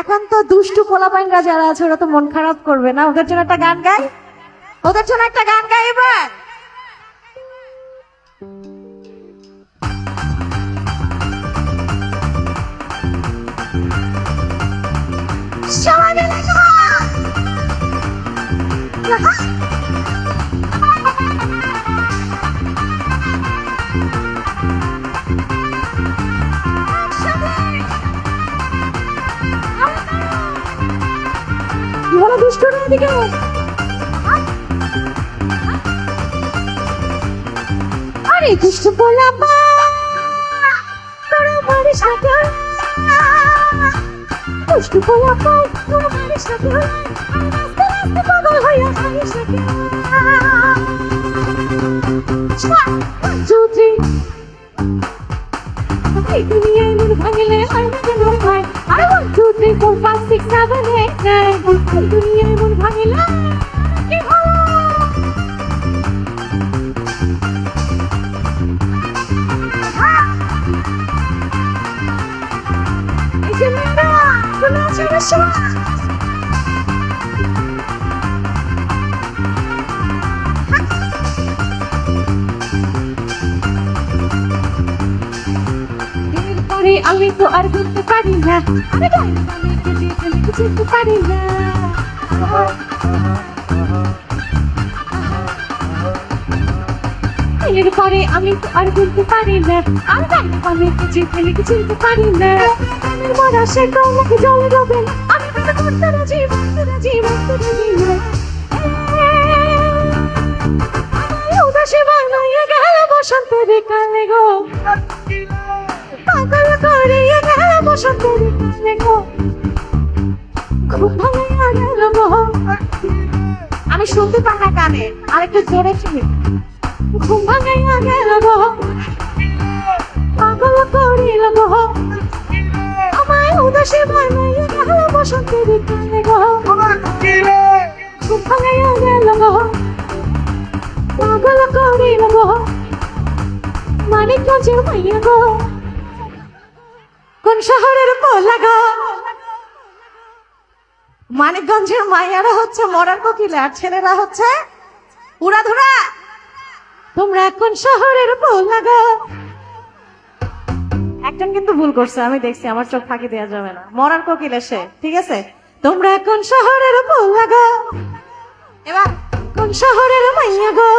এখন তো দুষ্টু পোলাপাইনরা যারা আছে, ওরা তো মন খারাপ করবে না। ওদের জন্য একটা গান গাই। ওদের জন্য একটা গান গাই এবার। দিকে আরে, দুষ্টু পোলাপা তোরা না কেন? দুষ্টু পোলাপা তোরা না কেন? রাস্তা রাস্তা পাগল হইয়া মারিস না হয়? আর two, three, four, five, six, seven, eight, nine. এই দুনিয়ায় মন ভাঙলে কি এই যে মেয়েরা, চলে আসো, এরপরে আমি তো আর বুঝতে পারি না। আমি পারি না। এরপরে আমি তো আর বলতে পারি না। আমি গান গানে কেটে ফেলে চিনতে পারি না। মরা সে জলে আমি তো করতে রাজি রাজি রাজি না। উদাসী বানাইয়া গেল বসন্তের কালে গো। গো ঘুম ভাঙাইয়া আমি শুনতে পাই না কানে আর একটু জোরে শুনি। ঘুম ভাঙাইয়া গেল পাগল করিল আমায় উদাসী বানাইয়া গেল বসন্তের কালে গো। ঘুম ভাঙাইয়া গেল পাগল করিল গো। মানিকগঞ্জের মাইয়া গো। কোন শহরের পোলা গো মানিকগঞ্জের মাইয়ারা হচ্ছে মরার কোকিলা আর ছেলেরা হচ্ছে উড়াধুরা। তোমরা কোন শহরের পোলা গো একজন কিন্তু ভুল করছে, আমি দেখছি, আমার চোখ ফাঁকি দেওয়া যাবে না। মরার কোকিল এসে ঠিক আছে? তোমরা কোন শহরের পোলা গো এবার, কোন শহরের মাইয়া গো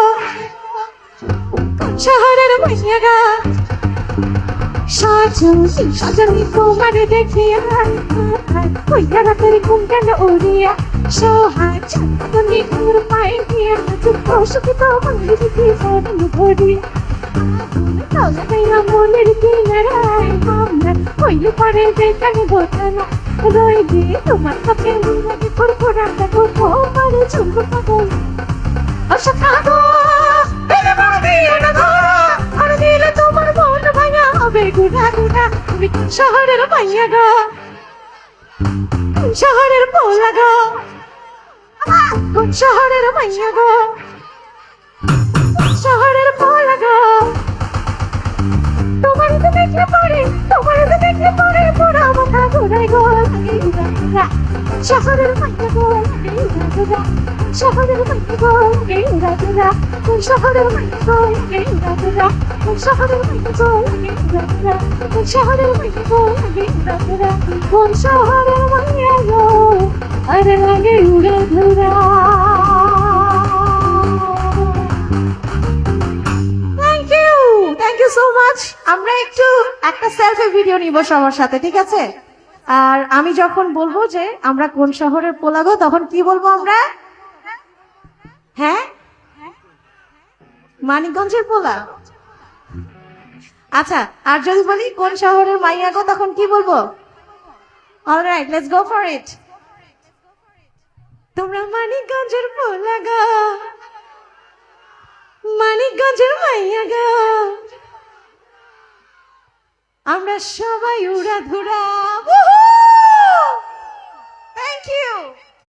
কোন শহরের মাইয়া গো সাজনি সাজনি তোমার দেখিয়া হইয়া রাতের ঘুম কেন উড়িয়া সোহায় চাঁদনি ঘুর পায়ে গিয়া চুপ সুখী তোমার দেখি ফোন ভরিয়া মনের কিনারায় আমরা হইলে পরে যেখানে বোঝানো রই দিয়ে তোমার কাছে লাগে ফুরফুরা দেখো তোমার চুম্ব পাগল অসাধারণ গুড়া গুড়া তুমি শহরের মাইয়া গো। শহরের পোলা গো। কোন শহরের মাইয়া গো? শহরের পোলা গো। তোমার তো দেখলে পরে, তোমার তো দেখলে পরে পুরা মাথা ঘুরাই গো। শহরের মাইয়া গো শহরের মাইয়া গো শহরের মাইয়া গো কোন thank you thank you so much আমরা একটু একটা সেলফি ভিডিও নিব সবার সাথে, ঠিক আছে? আর আমি যখন বলব যে আমরা কোন শহরের পোলাগো, তখন কি বলব আমরা? হ্যাঁ? মানিকগঞ্জের পোলা? আচ্ছা আর যদি বলি কোন শহরের মাইয়া গো, তখন কি বলব? Alright let's go for it তোমরা মানিকগঞ্জের পোলা গো। মানিকগঞ্জের মাইয়া গো। আমরা সবাই উড়া ধুরা থ্যাংক ইউ